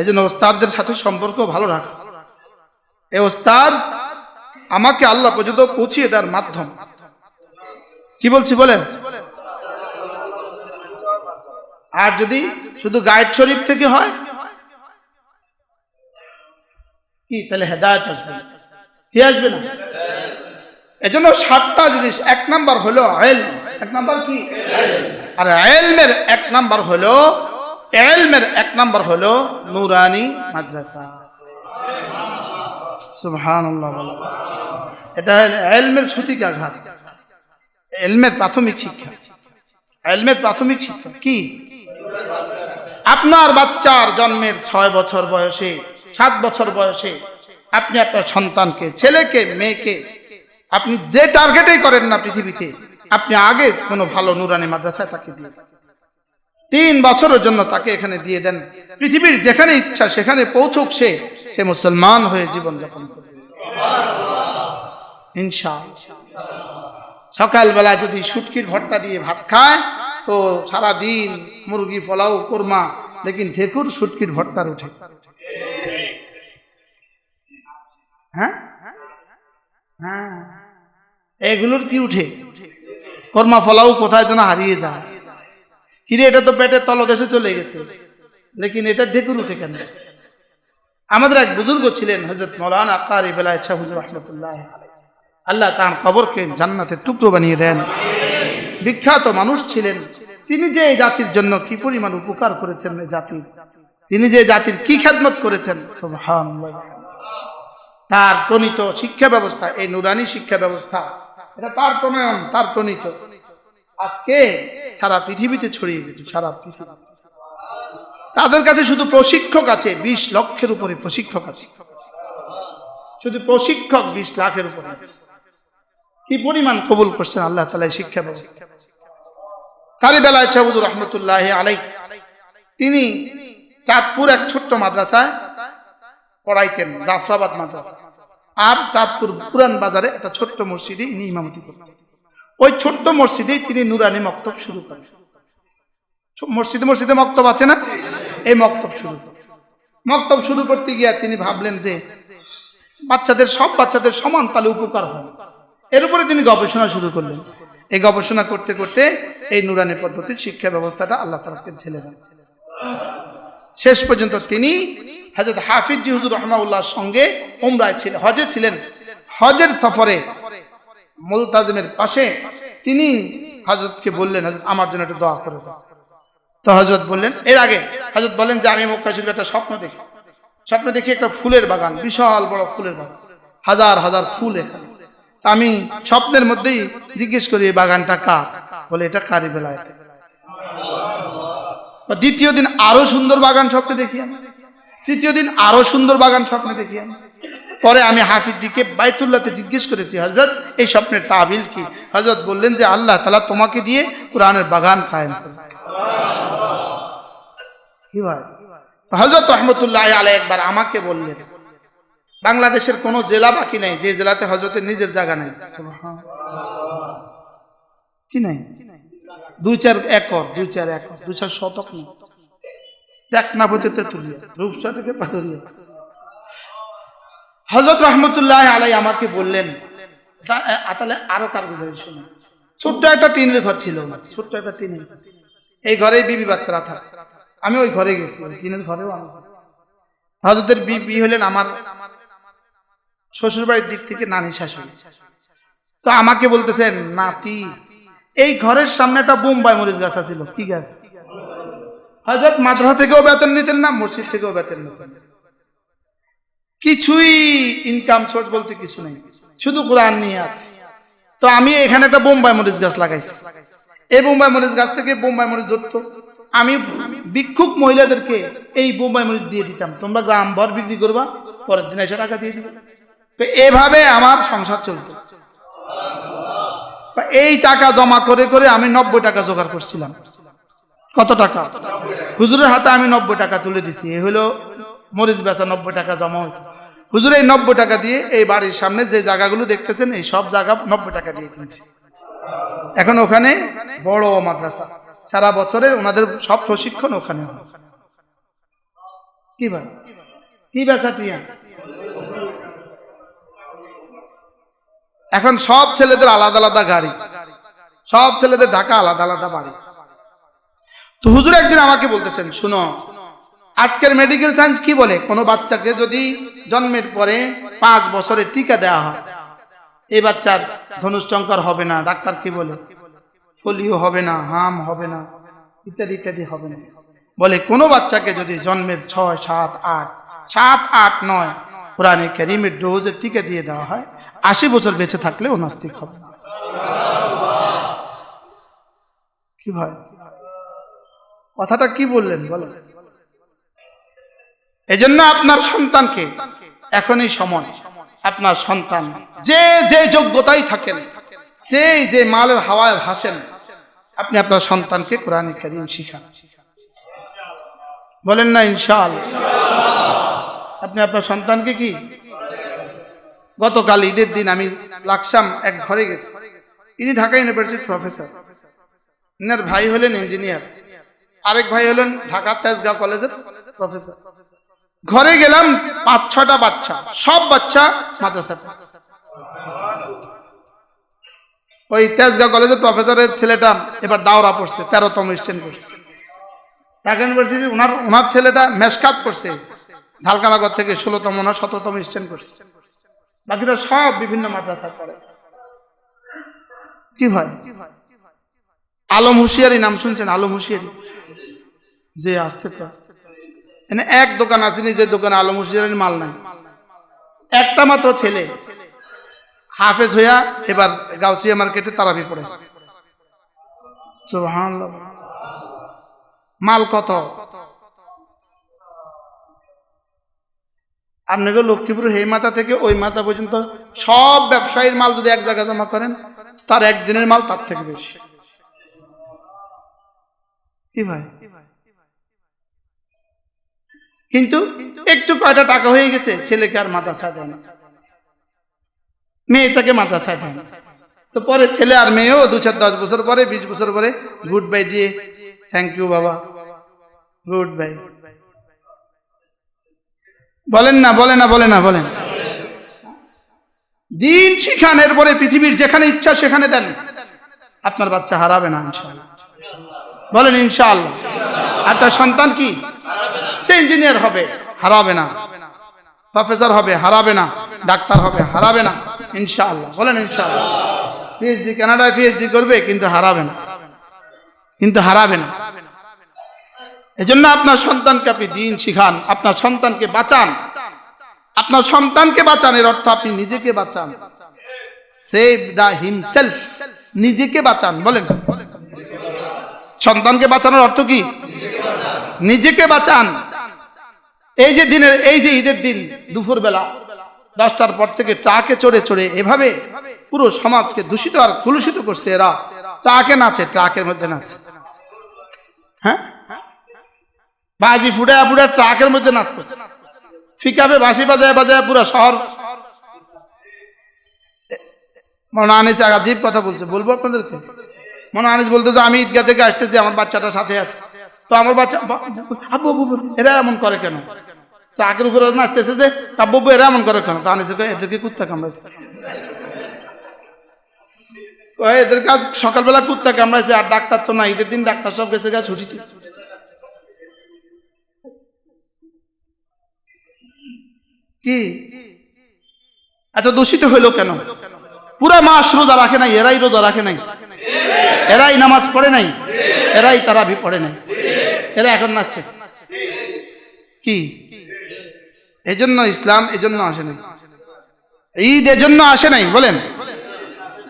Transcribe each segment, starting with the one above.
এই জন্য ওস্তাদদের সাথে সম্পর্ক ভালো রাখা। এ ওস্তাদ, আমাকে আল্লাহ পর্যন্ত পৌঁছিয়ে দেওয়ার মাধ্যম। কি বলছি বলেন? আর যদি শুধু গায়ের শরীফ থেকে হয়? কি, তাহলে হেদায়ত আসবে। কি আসবে না? এজন্য সাতটা জিনিস, এক নাম্বার হলো এল এক নাম্বার কি? আর এলমের এক নাম্বার হলো এলমের এক নাম্বার হলো নুরানি মাদ্রাসা বলো। এটা এলমের সূতিকাঘাত এলমের প্রাথমিক শিক্ষা এলমের প্রাথমিক শিক্ষা কি আপনার বাচ্চার জন্মের ছয় বছর বয়সে, সাত বছর বয়সে আপনি আপনার সন্তানকে, ছেলেকে, মেয়েকে আপনি যে টার্গেটেই করেন না পৃথিবীতে, আপনি আগে কোনো ভালো নুরানি মাদ্রাসায় তাকে দিয়ে। তিন বছরের জন্য তাকে এখানে দিয়ে দেন। পৃথিবীর যেখানে ইচ্ছা সেখানে পৌঁছুক সে সে মুসলমান হয়ে জীবন যাপন করবে। ইনশা সকালবেলা যদি শুটকির ভর্তা দিয়ে ভাত খায়, তো সারা দিন মুরগি পোলাও, কোরমা, লেকিন ঠেকুর শুটকির ভর্তার উঠে। হ্যাঁ? হ্যাঁ। এগুলোর কি উঠে? কর্মা ফলাও কোথায় যেন হারিয়ে যায়। কিরে এটা তো পেটের তলদেশে চলে গেছে। লেকিন এটা ঢেকুর উঠে কেন? আমাদের এক বুজুর্গ ছিলেন হজরত মৌলানা আকারি বেলা ইচ্ছা হুজুর রহমতুল্লাহ আল্লাহ তার কবরকে জান্নাতের টুকরো বানিয়ে দেন। বিখ্যাত মানুষ ছিলেন। তিনি যে এই জাতির জন্য কি পরিমাণ উপকার করেছেন এই জাতির তিনি যে জাতির কি খেদমত করেছেন? তার প্রণীত শিক্ষা ব্যবস্থা, এই নুরানি শিক্ষা ব্যবস্থা, এটা তার প্রণয়ন, তার প্রণীত। আজকে সারা পৃথিবীতে ছড়িয়ে গেছে, সারা পৃথিবী। তাদের কাছে শুধু প্রশিক্ষক আছে, বিশ লক্ষের উপরে প্রশিক্ষক আছে। শুধু প্রশিক্ষক বিশ লাখের উপরে আছে। কি পরিমাণ কবুল করছেন আল্লাহ তালা শিক্ষা ব্যবস্থা কারিবেলা চাবুদুর রহমতুল্লাহ আলাই তিনি চাঁদপুর এক ছোট্ট মাদ্রাসায় পড়াইতেন, জাফরাবাদ মাদ্রাসা। আর চাঁদপুর পুরান বাজারে একটা ছোট্ট মসজিদে ইনি ইমামতি করতেন। ওই ছোট্ট মসজিদেই তিনি নুরানি মক্তব শুরু করেন। মসজিদে মসজিদে মক্তব আছে না? এই মক্তব শুরু মক্তব শুরু করতে গিয়া তিনি ভাবলেন যে বাচ্চাদের সব বাচ্চাদের সমান তালে উপকার হয় এর উপরে তিনি গবেষণা শুরু করলেন। এই গবেষণা করতে করতে এই নুরানি পদ্ধতির শিক্ষা ব্যবস্থাটা আল্লাহ তালাকে ঝেলে দেন। শেষ পর্যন্ত তিনি হজরত হাফিজ জি হুজুর রহমাউল্লাহর সঙ্গে উমরায় ছিলেন হজে ছিলেন। হজের সফরে মুলতাজিমের পাশে তিনি হজরতকে বললেন আমার জন্য একটু দোয়া করে দাও। তো হজরত বললেন, এর আগে হজরত বলেন যে, আমি মক্কা শরীফে একটা স্বপ্ন দেখি। স্বপ্ন দেখি একটা ফুলের বাগান, বিশাল বড় ফুলের বাগান, হাজার হাজার ফুল এখানে। আমি স্বপ্নের মধ্যেই জিজ্ঞেস করি, এই বাগানটা কার? বলে, এটা কারি বেলায়। দ্বিতীয় দিন আরও সুন্দর বাগান স্বপ্নে দেখি আমি। তৃতীয় দিন আরও সুন্দর বাগান স্বপ্নে দেখি আমি। পরে আমি হাফিজজিকে বাইতুল্লাহতে জিজ্ঞেস করেছি হজরত এই স্বপ্নের তাবিল কি? হজরত বললেন যে, আল্লাহ তালা তোমাকে দিয়ে কোরআনের বাগান কায়েম করবে। হজরত রহমতুল্লাহ আলাই একবার আমাকে বললেন, বাংলাদেশের কোনো জেলা বাকি নেই, যে জেলাতে হজরতের নিজের জায়গা নেই। কি নাই? দুই চার একর, দুই চার একর, দুই চার শতক নেই। টেকনা হতে তেতুলিয়া, রূপসা থেকে পাতুরিয়া হজরত রহমতুল্লাহ আলাই আমাকে বললেন তাহলে আরও কার গুজারি শুনে। ছোট্ট একটা টিনের ঘর ছিল ছোট্ট একটা টিনের। এই ঘরে বিবি বাচ্চারা থাকে। আমি ওই ঘরে গেছি টিনের ঘরেও আমি। হজরতের বিবি হলেন আমার শ্বশুর বাড়ির দিক থেকে নানি শাশুড়ি। তো আমাকে বলতেছেন, নাতি, এই ঘরের সামনে একটা বোম্বাই মরিচ গাছ ছিল কি গাছ? হজরত মাদ্রাসা থেকেও বেতন নিতেন না, মসজিদ থেকেও বেতন নিতেন। কিছুই ইনকাম সোর্স বলতে কিছু নেই। শুধু কোরআন নিয়ে আছে। তো আমি এখানে একটা বোম্বাই মরিচ গাছ লাগাইছি। এই বোম্বাই মরিচ গাছ থেকে বোম্বাই মরিচ ধরতো। আমি ভিক্ষুক মহিলাদেরকে এই বোম্বাই মরিচ দিয়ে দিতাম। তোমরা গ্রাম ভর বিক্রি করবা, পরের দিন এসে টাকা দিয়ে দিবে। তো এভাবে আমার সংসার চলতো। এই টাকা জমা করে করে আমি নব্বই টাকা জোগাড় করছিলাম। কত টাকা? হুজুরের হাতে আমি নব্বই টাকা তুলে দিছি। এ হলো মরিচ বেচা নব্বই টাকা জমা হয়েছে। হুজুর, এই নব্বই টাকা দিয়ে এই বাড়ির সামনে যে জায়গাগুলো দেখতেছেন, এই সব জায়গা নব্বই টাকা দিয়ে কিনছি। এখন ওখানে বড় মাদ্রাসা। সারা বছরে ওনাদের সব প্রশিক্ষণ ওখানে কি ভাই কি বেচা টিয়া? এখন সব ছেলেদের আলাদা আলাদা গাড়ি। সব ছেলেদের ঢাকা আলাদা আলাদা বাড়ি। তো হুজুর একদিন আমাকে বলতেছেন, শুনো আজকের মেডিকেল সায়েন্স কি বলে? কোনো বাচ্চাকে যদি জন্মের পরে পাঁচ বছরের টিকা দেওয়া হয়, এই বাচ্চার ধনুষ্টঙ্কর হবে না, ডাক্তার কি বলে? পোলিও হবে না, হাম হবে না, ইত্যাদি ইত্যাদি হবে না। বলে কোনো বাচ্চাকে যদি জন্মের ছয়, সাত, আট সাত, আট, নয় কোরআনে ক্যারিমের ডোজের টিকা দিয়ে দেওয়া হয়, আশি বছর বেঁচে থাকলে ও নাস্তিক হবে। না। কি ভাই? কথাটা কি বললেন? বলেন। এজন্য আপনার সন্তানকে এখনই সময় আপনার সন্তান। যে যে যোগ্যতাই থাকেন, যে যে মালের হাওয়ায় ভাসেন, আপনি আপনার সন্তানকে কোরআনে কারিম শিখান। বলেন না ইনশাল আপনি আপনার সন্তানকে কি? গতকাল ঈদের দিন আমি লাকসাম এক ঘরে গেছি। ইনি ঢাকা ইউনিভার্সিটির প্রফেসর। ইনার ভাই হলেন ইঞ্জিনিয়ার। আরেক ভাই হলেন ঢাকা তেজগাঁও কলেজের প্রফেসর। ঘরে গেলাম পাঁচ, ছটা বাচ্চা। সব বাচ্চা মাদ্রাসা ওই তেজগাঁও কলেজের প্রফেসরের ছেলেটা এবার দাওরা পড়ছে, তেরোতম স্ট্যান্ড করছে ঢাকা ইউনিভার্সিটি ওনার ওনার ছেলেটা মেসকাত থেকে ষোলোতম না সতেরোতম স্ট্যান্ড করছে বাকিরা সব বিভিন্ন মাদ্রাসা পড়ে। কি ভাই আলম হুশিয়ারি নাম শুনছেন? আলম হুঁশিয়ারি? যে আসতে তো এক দোকান আছে যে দোকানে আলম হুঁশিয়ারির মাল নাই। একটা মাত্র ছেলে। হাফেজ হইয়া এবার গাউসিয়া মার্কেটে তারাবি পড়েছে। মাল কত? আপনাকে লক্ষ্মীপুর এই মাথা থেকে ওই মাথা পর্যন্ত সব ব্যবসায়ীর মাল যদি এক জায়গায় জমা করেন, তার একদিনের মাল তার থেকে বেশি। কি ভাই? কিন্তু একটু কয়টা টাকা হয়ে গেছে, ছেলেকে আর মাথা দেয় না। মেয়েটাকে মাথা দেয় না। তো পরে ছেলে আর মেয়েও দু চার দশ বছর পরে, বিশ বছর পরে গুড বাই দিয়ে থ্যাংক ইউ বাবা। Goodbye. বলেন না, বলে না বলে না বলেন দিন শিখান, এরপরে পৃথিবীর যেখানে ইচ্ছা সেখানে দেন। আপনার বাচ্চা হারাবে না, ইনশাআল্লাহ। বলেন, ইনশাআল্লাহ। আপনার সন্তান কি? সে ইঞ্জিনিয়ার হবে। হারাবে না। প্রফেসর হবে, হারাবে না। ডাক্তার হবে, হারাবে না। ইনশাআল্লাহ। বলেন ইনশাআল্লাহ। পিএইচডি কানাডায় পিএইচডি করবে, কিন্তু হারাবে না। কিন্তু হারাবে না। এজন্য আপনার সন্তানকে আপনি দিন শিখান। আপনার সন্তানকে বাঁচান। আপনার সন্তানকে বাঁচান, এর অর্থ আপনি নিজেকে বাঁচান। সেভ দা হিমসেলফ নিজেকে বাঁচান। বলেন। সন্তানকে বাঁচানোর অর্থ কি? নিজেকে বাঁচান। এই যে দিনের, এই যে ঈদের দিন দুপুর বেলা দশটার পর থেকে ট্রাকে চড়ে চড়ে এভাবে পুরো সমাজকে দূষিত আর কুলুষিত করছে এরা। ট্রাকে নাচে ট্রাকের মধ্যে নাচে। হ্যাঁ? বাজি ফুটে ফুটে ট্রাকের মধ্যে নাচতেছে ফিকাবে, বাঁশি বাজায় বাজায় পুরো শহর। মনে আনিস আজীব কথা বলছে। বলব আপনাদেরকে? মনে আনিস বলতেছে আমি ঈদগা থেকে আসতেছি, আমার বাচ্চাটা সাথে আছে। তো আমার বাচ্চা এরা এমন করে কেন? চাকের উপরে নাচতেছে যে আব্বু, এরা এমন করে কেন? তা আনিস এদেরকে কুত্তা কামড়াইছে। এদের কাজ সকালবেলা কুত্তা কামড়াইছে আর ডাক্তার তো না ঈদের দিন ডাক্তার সব গেছে গা ছুটি কি? এত দূষিত হইল কেন? পুরা মাস রোজা রাখে নাই এরাই রোজা রাখে নাই। এরাই নামাজ পড়ে নাই এরাই তারাবি পড়ে নাই। এরা এখন নাচতেছে। কি? এজন্য ইসলাম এজন্য আসে নাই। ঈদ এজন্য আসে নাই, বলেন।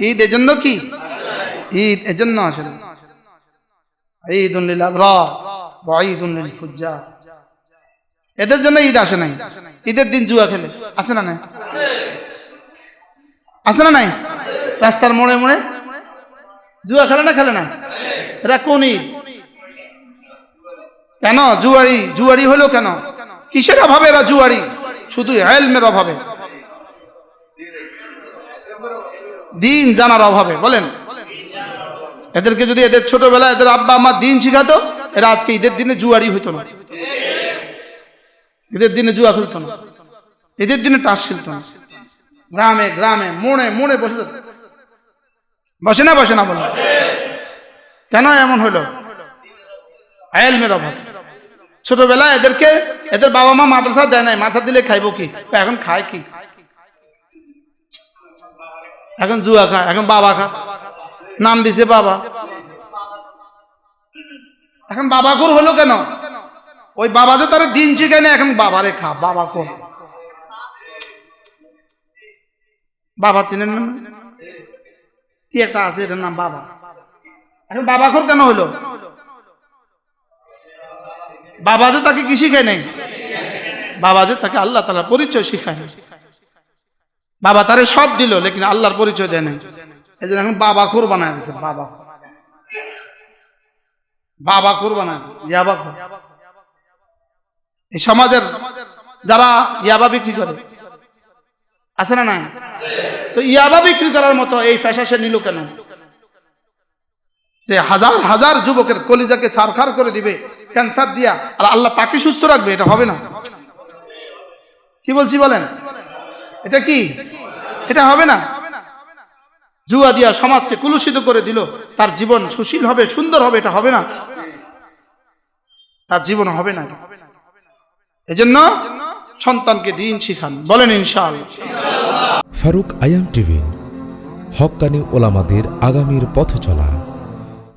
ঈদ এজন্য কি? ঈদ এজন্য আসে নাই। ঈদ ঈদ এদের জন্য ঈদ আসে নাই। ঈদের দিন জুয়া খেলে। আসে না নাই? আসে না নাই? রাস্তার মোড়ে মোড়ে জুয়া খেলে না খেলে না? এরা কোন ঈদ? কেন? জুয়ারি জুয়ারি হলো কেন? কিসের অভাবে এরা জুয়ারি শুধু হেলমের অভাবে। দিন জানার অভাবে, বলেন। এদেরকে যদি এদের ছোটবেলায় এদের আব্বা আমার দিন শিখাতো, এরা আজকে ঈদের দিনে জুয়ারি হইতো না। ঈদের দিনে জুয়া খেলতো না। ঈদের দিনে টাস খেলতো না। গ্রামে গ্রামে মোড়ে মোড়ে বসে। বসে না বসে না বলে কেন এমন হলো আয়ালমের অভাব। ছোটবেলায় এদেরকে, এদের বাবা মা মাদ্রাসা দেয় নাই, মাছা দিলে খাইবো কি? এখন খায় কি? এখন জুয়া খা এখন বাবা খা। নাম দিছে বাবা। এখন বাবা কোর হলো কেন? ওই বাবা যে তার দিন চিকেন এখন বাবারে খা। বাবা কোর বাবা চিনেন না? কি একটা আছে, এটার নাম বাবা। এখন বাবা কোর কেন হলো? বাবা যে তাকে কি শিখায় নাই? বাবা যে তাকে আল্লাহ তালা পরিচয় শিখায় নাই। বাবা তারে সব দিল, লেকিন আল্লাহর পরিচয় দেয় নাই। এই জন্য এখন বাবা খোর বানায় দিছে, বাবা। বাবা খোর বানায় দিছে, ইয়াবা খোর। এই সমাজের যারা ইয়াবা বিক্রি করে, আছে না না তো ইয়াবা বিক্রি করার মতো এই ফ্যাশা সে নিল কেন? যে হাজার হাজার যুবকের কলিজাকে ছারখার করে দিবে ক্যান্সার দিয়া আর আল্লাহ তাকে সুস্থ রাখবে, এটা হবে না। কি বলছি বলেন? এটা কি? এটা হবে না? জুয়া দিয়া সমাজকে কুলুষিত করে দিল, তার জীবন সুশীল হবে, সুন্দর হবে, এটা হবে না। তার জীবন হবে না এজন্য সন্তানকে দিন শিখান, বলেন ইনশাআল্লাহ। ফারুক আয়াম টিভি, হকানি ওলামাদের আগামীর পথ চলা